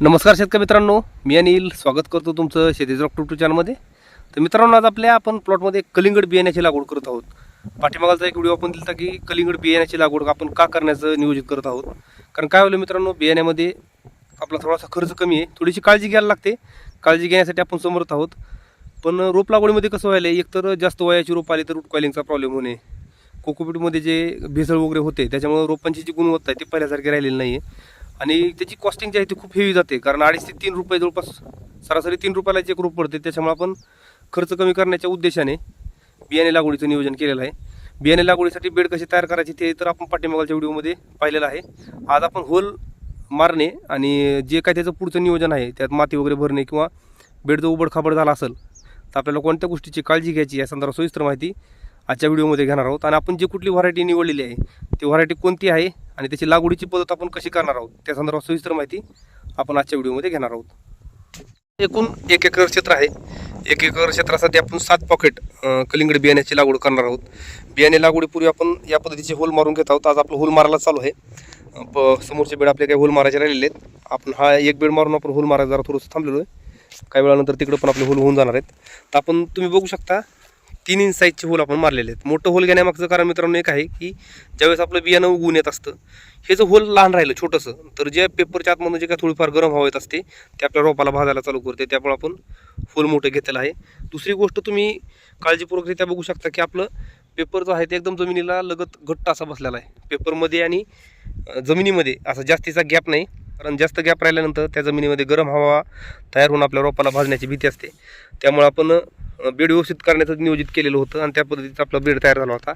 नमस्कार शेतकरी मित्रांनो मी अनिल. स्वागत करतो तुमचं शेतीचं डॉक्टर टू चॅनलमध्ये. तर मित्रांनो आज आपल्या आपण प्लॉटमध्ये कलिंगड बियाण्याची लागवड करत आहोत. पाठीमागाचा एक व्हिडिओ आपण दिला की कलिंगड बियाण्याची लागवड आपण का करण्याचं नियोजित करत आहोत. कारण काय होलं मित्रांनो बियाण्यामध्ये आपला थोडासा खर्च कमी आहे. थोडीशी काळजी घ्यायला लागते. काळजी घेण्यासाठी आपण समर्थ आहोत. पण रोप लागवडीमध्ये कसं व्हायलं एकतर जास्त वयाची रोप आली तर रूट कॉलिंगचा प्रॉब्लेम होणे कोकोपीटमध्ये जे भेसळ वगैरे होते त्याच्यामुळे रोपांची जी गुणवत्ता आहे ती पहिल्यासारखी राहिलेली नाही आहे आणि त्याची कॉस्टिंग जी आहे ती खूप हेवी जाते. कारण अडीच ते तीन रुपये जवळपास सरासरी तीन रुपयाला एक रोप पडते. त्याच्यामुळे आपण खर्च कमी करण्याच्या उद्देशाने बियाणे लागवडीचं नियोजन केलेलं आहे. बियाणे लागवडीसाठी बेड कसे तयार करायचे ते तर आपण पाठीमागालच्या व्हिडिओमध्ये पाहिलेलं आहे. आज आपण होल मारणे आणि जे काय त्याचं पुढचं नियोजन आहे त्यात माती वगैरे भरणे किंवा बेड जर उबड झाला असेल तर आपल्याला कोणत्या गोष्टीची काळजी घ्यायची या संदर्भात सविस्तर माहिती आजच्या व्हिडिओमध्ये घेणार आहोत. आणि आपण जी कुठली व्हरायटी निवडलेली आहे ती व्हरायटी कोणती आहे आणि त्याची लागवडीची पद्धत आपण कशी करणार आहोत त्या संदर्भात सविस्तर माहिती आपण आजच्या व्हिडिओमध्ये घेणार आहोत. एकूण एक एकर क्षेत्र आहे. एक एकर क्षेत्रासाठी आपण सात पॉकेट कलिंगड बियाण्याची लागवड करणार आहोत. बियाणे लागवडीपूर्वी आपण या पद्धतीचे होल मारून घेत आहोत. आज आपलं होल मारायला चालू आहे. प समोरचे बेड आपले काही होल मारायचे राहिलेले आहेत. आपण हा एक बेड मारून आपण होल मारायला जरा थोडंसं थांबलेलो आहे. काही वेळानंतर तिकडं पण आपले होल होऊन जाणार आहेत. तर आपण तुम्ही बघू शकता तीन इंच साईजचे होल आपण मारलेले आहेत. मोठं होल घेण्यामागचं कारण मित्रांनो एक आहे की ज्यावेळेस आपलं बियाणं उगवून येत असतं हे जर होल लहान राहिलं छोटंसं तर जे पेपरच्या आतमधून जे काय थोडीफार गरम हवा येत असते ते आपल्या रोपाला भाजायला चालू करते. त्यामुळे आपण होल मोठं घेतलेलं आहे. दुसरी गोष्ट तुम्ही काळजीपूर्वकरित्या बघू शकता की आपलं पेपर जो आहे ते एकदम जमिनीला लगत घट्ट असा बसलेला आहे. पेपरमध्ये आणि जमिनीमध्ये असा जास्तीचा गॅप नाही कारण जास्त गॅप राहिल्यानंतर त्या जमिनीमध्ये गरम हवा तयार होऊन आपल्या रोपाला भाजण्याची भीती असते. त्यामुळे आपण बेड व्यवस्थित करण्याचं नियोजित केलेलं होतं आणि त्या पद्धतीचा आपला बेड तयार झाला होता.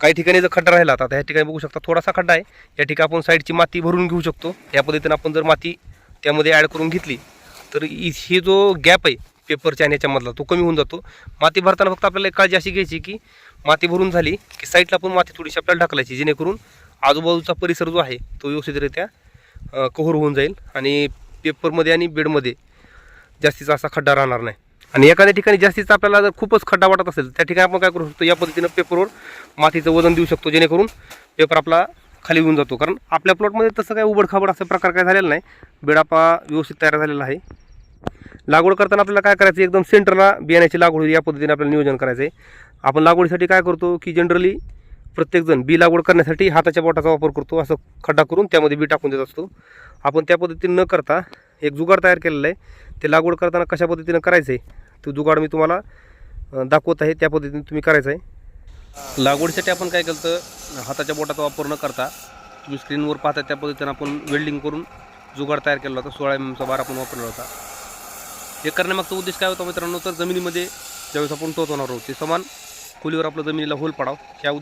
काही ठिकाणी जर खड्डा राहिला आता ह्या ठिकाणी बघू शकता थोडासा खड्डा आहे. या ठिकाणी आपण साईडची माती भरून घेऊ शकतो. या पद्धतीनं आपण जर माती त्यामध्ये ॲड करून घेतली तर इ- ही जो गॅप आहे पेपरच्या आणि याच्यामधला तो कमी होऊन जातो. माती भरताना फक्त आपल्याला एक काळजी अशी घ्यायची की माती भरून झाली की साईडला पण माती थोडीशी आपल्याला ढकलायची जेणेकरून आजूबाजूचा परिसर जो आहे तो व्यवस्थितरित्या अ, कव्हर होऊन जाईल आणि पेपरमध्ये आणि बेडमध्ये जास्तीचा असा खड्डा राहणार नाही. आणि एखाद्या ठिकाणी जास्तीच आपल्याला जर खूपच खड्डा वाटत असेल त्या ठिकाणी आपण काय करू शकतो या पद्धतीनं पेपरवर मातीचं वजन देऊ शकतो जेणेकरून पेपर आपला खाली येऊन जातो. कारण आपल्या प्लॉटमध्ये तसं काय उबडखाबड असा प्रकार काय झालेला नाही. बेडापा व्यवस्थित तयार झालेला आहे. लागवड करताना आपल्याला काय करायचं आहे? एकदम सेंटरला बियाण्याची लागवड होईल या पद्धतीने आपल्याला नियोजन करायचं आहे आपण लागवडीसाठी काय करतो की जनरली प्रत्येकजण बी लागवड करण्यासाठी हाताच्या बोटाचा वापर करतो असं खड्डा करून त्यामध्ये बी टाकून देत असतो. आपण त्या पद्धतीने न करता एक जुगाड तयार केलेला आहे. ते लागवड करताना कशा पद्धतीनं करायचं आहे तो जुगाड मी तुम्हाला दाखवत आहे त्या पद्धतीने तुम्ही करायचं आहे. लागवडीसाठी आपण काय केलं तर हाताच्या बोटाचा वापर न करता तुम्ही स्क्रीनवर पाहता त्या पद्धतीनं आपण वेल्डिंग करून जुगाड तयार केला होता सोळा mm एम एमचा बार आपण वापरला होता. हे करण्यामागचा उद्देश काय होता मित्रांनो तर जमिनीमध्ये ज्यावेळेस आपण टोचवणार आहोत ते समान खोलीवर आपलं जमिनीला होल पडाव ह्या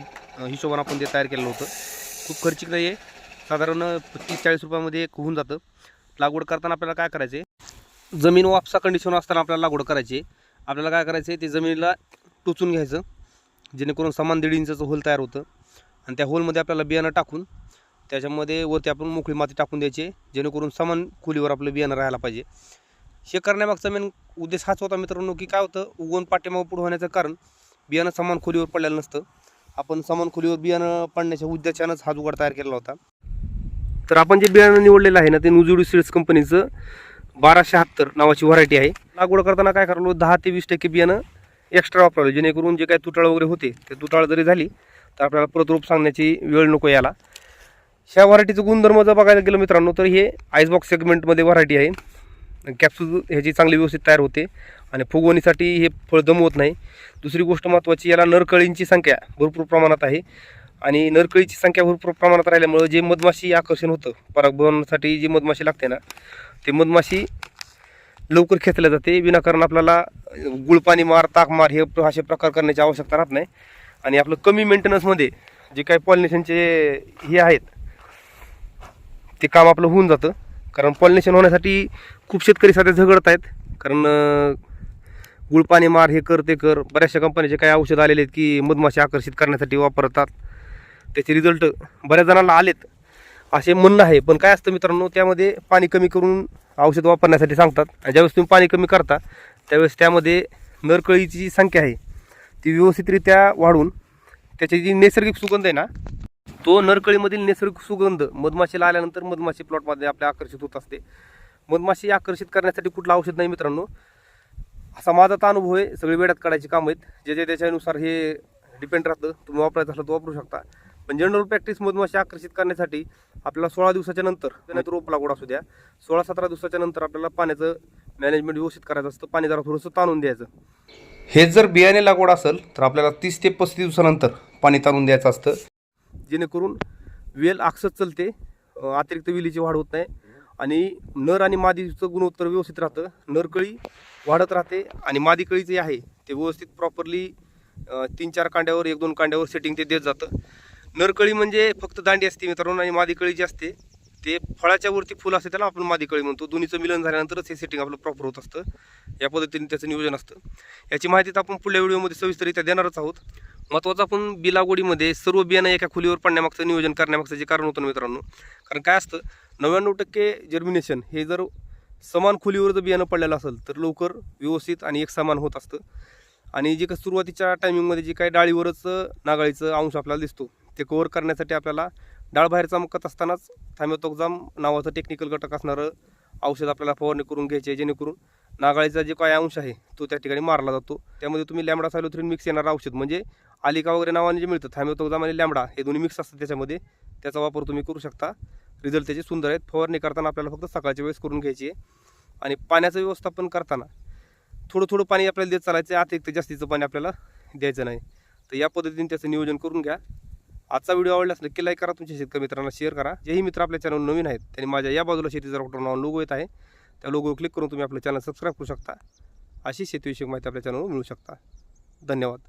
हिशोबानं आपण ते तयार केलेलं होतं. खूप खर्चिक नाही आहे साधारण तीस चाळीस रुपयामध्ये एक होऊन जातं. लागवड करताना आपल्याला काय करायचं आहे जमीन वापसा कंडिशन असताना आपल्याला लागवड करायची आपल्याला काय करायचं आहे? ते जमिनीला टोचून घ्यायचं जेणेकरून समान दीड इंचाचं होल तयार होतं. आणि त्या होलमध्ये आपल्याला बियाणं टाकून त्याच्यामध्ये वरती आपण मोकळी माती टाकून द्यायची जेणेकरून समान खोलीवर आपलं बियाणं राहायला पाहिजे. हे करण्यामागचा मेन उद्देश हाच होता मित्रांनो की काय होतं? उगवून पाठीमागं पुढं होण्याचं कारण बियाणं समान खोलीवर पडलेलं नसतं. आपण समान खोलीवर बियाणं पडण्याच्या उद्देशानंच हा जुगाड तयार केलेला होता. तर आपण जे बियाणं निवडलेलं आहे ना ते नुजुडी सीड्स कंपनीचं बाराशे शहात्तर नावाची व्हरायटी आहे. लागवड करताना काय करावं दहा ते वीस टक्के बियाणं एक्स्ट्रा वापरावं जेणेकरून जे काही तुटाळ वगैरे होते ते तुटाळ जरी झाली तर आपल्याला प्रतरूप सांगण्याची वेळ नको याला ह्या व्हरायटीचं गुणधर्म जर बघायला गेलं मित्रांनो तर हे आईसबॉक्स सेगमेंटमध्ये व्हरायटी आहे. कॅप्सूल ह्याची चांगली व्यवस्थित तयार होते आणि फुगवणीसाठी हे फळ दमवत नाही. दुसरी गोष्ट महत्त्वाची याला नरकळींची संख्या भरपूर प्रमाणात आहे. आणि नरकळीची संख्या भरपूर प्रमाणात राहिल्यामुळं जे मधमाशी आकर्षण होतं परागभवनासाठी जी मधमाशी लागते ना ते मधमाशी लवकर खेचल्या जाते. विनाकारण आपल्याला गुळपाणी मार ताक मार हे असे प्रकार करण्याची आवश्यकता राहत नाही. आणि आपलं कमी मेंटेनन्समध्ये जे काही पॉलिनेशनचे हे आहेत ते काम आपलं होऊन जातं. कारण पॉलिनेशन होण्यासाठी खूप शेतकरी सध्या झगडत आहेत. कारण गुळपाणी मार हे कर ते कर. बऱ्याचशा कंपनीचे काही औषध आलेले आहेत की मधमाशी आकर्षित करण्यासाठी वापरतात. त्याचे रिझल्ट बऱ्याच जणांना आलेत. असे म्हणणं आहे. पण काय असतं मित्रांनो त्यामध्ये पाणी कमी करून औषध वापरण्यासाठी सांगतात. आणि ज्यावेळेस तुम्ही पाणी कमी करता त्यावेळेस त्यामध्ये नरकळीची जी संख्या आहे ती व्यवस्थितरित्या वाढून त्याची जी नैसर्गिक सुगंध आहे ना तो नरकळीमधील नैसर्गिक सुगंध मधमाशीला आल्यानंतर मधमाशी प्लॉटमध्ये आपल्या आकर्षित होत असते. मधमाशी आकर्षित करण्यासाठी कुठलं औषध नाही मित्रांनो. असा माझा तर अनुभव आहे. सगळे वेळात काढायची कामं आहेत. जे जे त्याच्यानुसार हे डिपेंड राहतं तुम्ही वापरायचं असलं तर वापरू शकता. पण जनरल प्रॅक्टिस मधमाशी आकर्षित करण्यासाठी आपल्याला सोळा दिवसाच्या नंतर रोप लागवड असू द्या. सोळा सतरा दिवसाच्या नंतर आपल्याला पाण्याचं मॅनेजमेंट व्यवस्थित करायचं असतं. पाणी जरा थोडंसं ताणून द्यायचं. हे जर बियाणे लागवड असेल तर आपल्याला तीस ते पस्तीस दिवसानंतर पाणी ताणून द्यायचं असतं. जेणेकरून वेल आकसत चलते अतिरिक्त वेलीची वाढ होत नाही आणि नर आणि मादीचं गुणोत्तर व्यवस्थित राहतं. नरकळी वाढत राहते आणि मादी कळी जे आहे ते व्यवस्थित प्रॉपरली तीन चार कांड्यावर एक दोन कांड्यावर सेटिंग ते देत जातं. नरकळी म्हणजे फक्त दांडी असते मित्रांनो आणि मादी कळी जी असते ते फळाच्या वरती फुल असते त्याला आपण मादी कळी म्हणतो. दोन्हीचं मिलन झाल्यानंतरच हे सेटिंग आपलं प्रॉपर होत असतं. या पद्धतीने त्याचं नियोजन असतं. याची माहिती तर आपण पुढल्या व्हिडिओमध्ये सविस्तरित्या देणारच आहोत. महत्त्वाचं आपण बिलागोडीमध्ये सर्व बियाणं एका खोलीवर पडण्यामागचं नियोजन करण्यामागचं जे कारण होतं ना मित्रांनो कारण काय असतं नव्याण्णव टक्के जर्मिनेशन हे जर समान खोलीवर जर बियाणं पडलेलं असेल तर लवकर व्यवस्थित आणि एक समान होत असतं. आणि जे का सुरुवातीच्या टायमिंगमध्ये जे काही डाळीवरच नागाळीचं अंश आपल्याला दिसतो ते कवर करण्यासाठी आपल्याला डाळ बाहेर चमकत असतानाच थायमोतोक्झाम नावाचं टेक्निकल घटक असणारं औषध आपल्याला फवारणी करून घ्यायचे आहे जेणेकरून नागाळीचा जे काही अंश आहे तो त्या ठिकाणी मारला जातो. त्यामध्ये तुम्ही लॅमडा सायलोथ्रीन मिक्स येणारं औषध म्हणजे आलिका वगैरे नावाने जे मिळतं थायमोतोक्झाम आणि लॅमडा हे दोन्ही मिक्स असतात त्याच्यामध्ये त्याचा वापर तुम्ही करू शकता. रिझल्ट त्याचे सुंदर आहेत. फवारणी करताना आपल्याला फक्त सकाळच्या वेळेस करून घ्यायची आहे. आणि पाण्याचं व्यवस्थापन करताना थोडं थोडं पाणी आपल्याला देत चालायचं आहे. अतिरिक्त जास्तीचं पाणी आपल्याला द्यायचं नाही. तर या पद्धतीने त्याचं नियोजन करून घ्या. आजचा व्हिडिओ आवडल्यास नक्की लाईक करा तुमच्या शेतकरी मित्रांना शेअर करा. जेही मित्र आपल्या चॅनल नवीन आहेत त्यांनी माझ्या या बाजूला शेतीचा डॉक्टर नाव लोगो येत आहे त्या लोगो क्लिक करून तुम्ही आपलं चॅनल सबस्क्राईब करू शकता. अशी शेतीविषयक माहिती आपल्या चॅनलवर मिळू शकता. धन्यवाद.